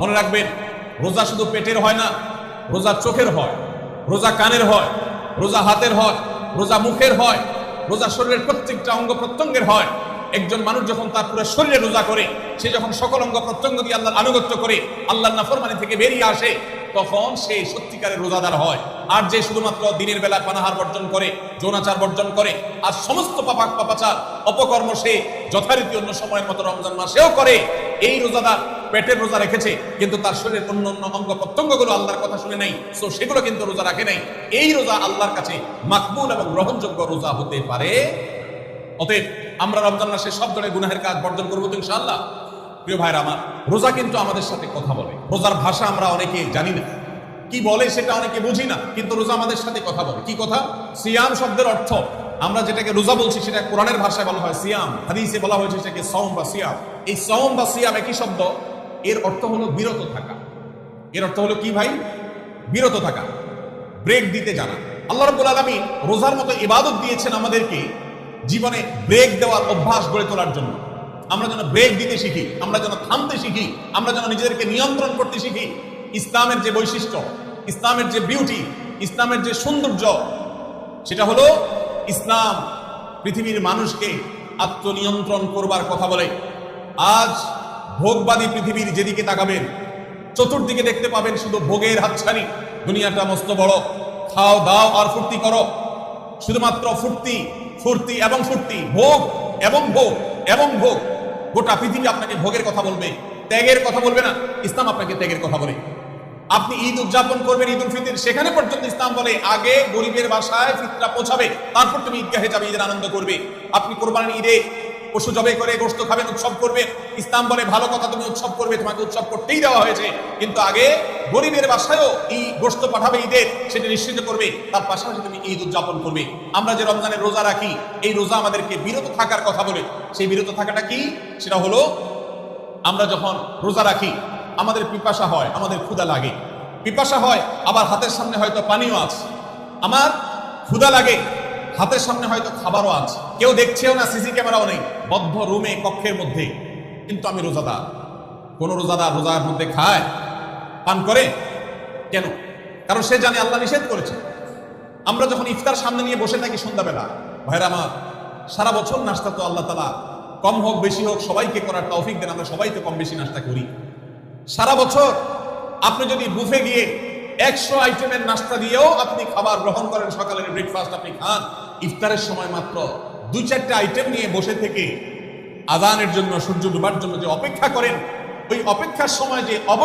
মনে রাখবেন, রোজা শুধু পেটের হয় না, রোজা চোখের হয়, রোজা কানের হয়, রোজা হাতের হয়, রোজা মুখের হয়, রোজা শরীরের প্রত্যেকটা অঙ্গ প্রত্যঙ্গের হয়। একজন মানুষ যখন তার পুরো শরীরে রোজা করে, সে যখন সকল অঙ্গ প্রত্যঙ্গ দিয়ে আল্লাহর আনুগত্য করে, আল্লাহর নাফরমানি থেকে বেরিয়ে আসে, তখন সে সত্যিকারের রোজাদার হয়। আর যে শুধুমাত্র দিনের বেলা পানাহার বর্জন করে, যৌনাচার বর্জন করে, আর সমস্ত পাপাক পাপাচার, অপকর্ম সে যথারীতি অন্য সময়ের মতো রমজান মাসেও করে, এই রোজাদার পেটের রোজা রেখেছে, কিন্তু তার শরীরের অন্য অন্য অঙ্গ প্রত্যঙ্গগুলো আল্লাহর কথা শুনে নাই। তো সেগুলো কিন্তু রোজা রাখে নাই। এই রোজা আল্লাহর কাছে মাকবুল এবং গ্রহণযোগ্য রোজা হতে পারে। অতএব আমরা রমজান মাসে সব ধরনের গুনাহের কাজ বর্জন করব তো ইনশাআল্লাহ। প্রিয় ভাইরা আমার, রোজা কিন্তু আমাদের সাথে কথা বলে। রোজার ভাষা আমরা অনেকে জানি না। কি বলে সেটা অনেকে বুঝি না, কিন্তু রোজা আমাদের সাথে কথা বলে। কি কথা? সিয়াম শব্দের অর্থ, আমরা যেটাকে রোজা বলছি সেটা কোরআনের ভাষায় বলা হয় সিয়াম। হাদিসে বলা হয়েছে সেটাকে সওম বা সিয়াম। এই সওম বা সিয়াম একই শব্দ এর অর্থ হলো বিরত থাকা। এর অর্থ হলো কি ভাই? বিরত থাকা। ব্রেক দিতে জানা। আল্লাহ রাব্বুল আলামিন রোজার মতো ইবাদত দিয়েছেন আমাদেরকে জীবনে ব্রেক দেওয়ার অভ্যাস গড়ে তোলার জন্য। আমরা যেন ব্রেক দিতে শিখি, আমরা যেন থামতে শিখি, আমরা যেন নিজেদেরকে নিয়ন্ত্রণ করতে শিখি। ইসলামের যে বৈশিষ্ট্য, ইসলামের যে বিউটি ইসলামের যে সৌন্দর্য, সেটা হলো ইসলাম পৃথিবীর মানুষকে আত্মনিয়ন্ত্রণ করবার কথা বলে। আজ ভোগবাদী পৃথিবীর যেদিকে তাকাবেন, চতুর্দিকে দেখতে পাবেন শুধু ভোগের হাতছানি। দুনিয়াটা মস্ত বড়। খাও, দাও আর ফুর্তি করো। শুধুমাত্র ফুর্তি ফুর্তি এবং ফুর্তি, ভোগ এবং ভোগ এবং ভোগ। গোটা পৃথিবী আপনাকে ভোগের কথা বলবে, ত্যাগের কথা বলবে না। ইসলাম আপনাকে ত্যাগের কথা বলে। আপনি ঈদ উদযাপন করবেন, ঈদ উল ফিতর, সেখানে পর্যন্ত ইসলাম বলে, আগে গরিবের বাসায় ফিতরা পৌঁছাবে, তারপর তুমি ঈদগাহে যাবে, ঈদের আনন্দ করবে। আপনি কোরবানির ঈদে পশু জবে করে গোস্ত খাবেন উৎসব করবে। ইসলাম বলে, ভালো কথা তুমি উৎসব করবে, তোমাকে উৎসব করতেই দেওয়া হয়েছে। কিন্তু আগে গরিবের বাসায়ও এই গোস্ত পাঠাবে ঈদের, সেটা নিশ্চিত করবে। তার পাশাপাশি তুমি ঈদ উদযাপন করবে। আমরা যে রমজানের রোজা রাখি, এই রোজা আমাদেরকে বিরত থাকার কথা বলে। সেই বিরত থাকাটা কি? সেটা হলো, আমরা যখন রোজা রাখি, আমাদের পিপাসা হয়, আমাদের ক্ষুদা লাগে। পিপাসা হয়, আবার হাতের সামনে হয়তো পানিও আছে। আমার ক্ষুদা লাগে হাতের সামনে হয়তো খাবারও আছে। কেউ দেখছেও না, সিসি ক্যামেরাও নেই। বদ্ধ রুমে, কক্ষের মধ্যে। কিন্তু আমি রোজাদার। কোন রোজাদার রোজার মধ্যে খায়, পান করে? কেন? কারণ সে জানে আল্লাহ নিষেধ করেছে। আমরা যখন ইফতার সামনে নিয়ে বসে থাকি সন্ধ্যাবেলা ভাইরা আমার, সারা বছর নাস্তা তো আল্লাহ তালা কম হোক, বেশি হোক, সবাইকে করার তৌফিক দেন, আমরা সবাই তো কম বেশি নাস্তা করি। সারা বছর আপনি যদি বুফে গিয়ে একশো আইটেমের নাস্তা দিয়েও আপনি খাবার গ্রহণ করেন সকালের ব্রেকফাস্ট আপনি খান। ইফতারের সময় মাত্র দুই চারটে আইটেম নিয়ে বসে থেকে আদানের জন্য, সূর্য ডুবার জন্য যে অপেক্ষা করেন, ওই অপেক্ষার সময় যে অব